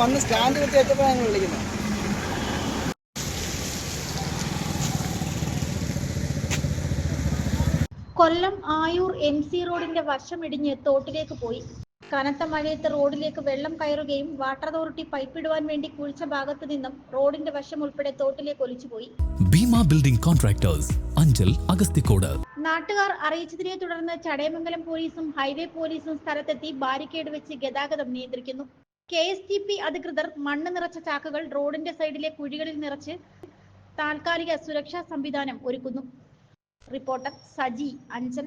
വന്ന് സ്റ്റാൻഡ് വിളിക്കുന്നത് കൊല്ലം Ayur M C റോഡിന്റെ വശമിടിഞ്ഞ് തോട്ടിലേക്ക് പോയി. കനത്ത മഴയത്ത് റോഡിലേക്ക് വെള്ളം കയറുകയും വാട്ടർ അതോറിറ്റി പൈപ്പ് പൈപ്പിടുവാൻ വേണ്ടി കുഴിച്ച ഭാഗത്തു നിന്നും റോഡിന്റെ വശം ഉൾപ്പെടെ തോട്ടിലേക്ക് ഒലിച്ചുപോയി. Bheema building contractors Anchal Agasthikode. നാട്ടുകാർ അറിയിച്ചതിനെ തുടർന്ന് ചടയമംഗലം പോലീസും ഹൈവേ പോലീസും സ്ഥലത്തെത്തി ബാരിക്കേഡ് വെച്ച് ഗതാഗതം നിയന്ത്രിക്കുന്നു. കെ എസ് ടി പി അധികൃതർ മണ്ണ് നിറച്ച ചാക്കുകൾ റോഡിന്റെ സൈഡിലെ കുഴികളിൽ നിറച്ച് താൽക്കാലിക സുരക്ഷാ സംവിധാനം ഒരുക്കുന്നു. റിപ്പോർട്ടർ സജി അഞ്ചൽ.